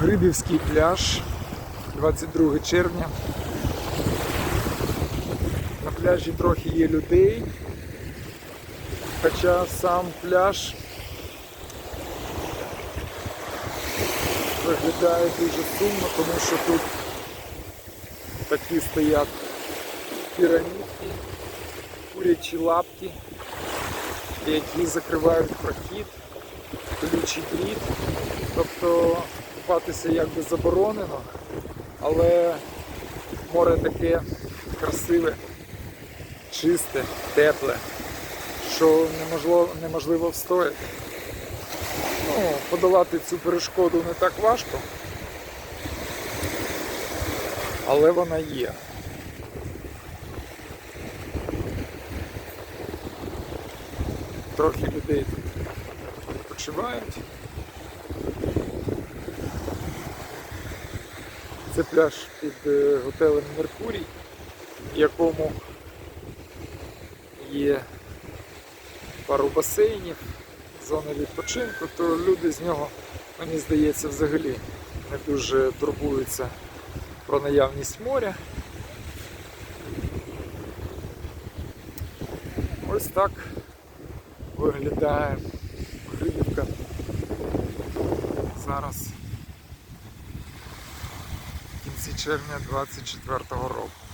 Грибівський пляж, 22 червня. На пляжі трохи є людей, хоча сам пляж виглядає дуже сумно, тому що тут такі стоять пірамідки, курячі лапки, які закривають прохід, колючий дріт. Тобто купатися якби заборонено, але море таке красиве, чисте, тепле, що неможливо, неможливо встояти. Ну, подолати цю перешкоду не так важко, але вона є. Трохи людей тут відпочивають. Це пляж під е, готелем Меркурій, в якому є пару басейнів, зони відпочинку, то люди з нього, мені здається, взагалі не дуже турбуються про наявність моря. Ось так виглядає Грибівка зараз червня 24 року.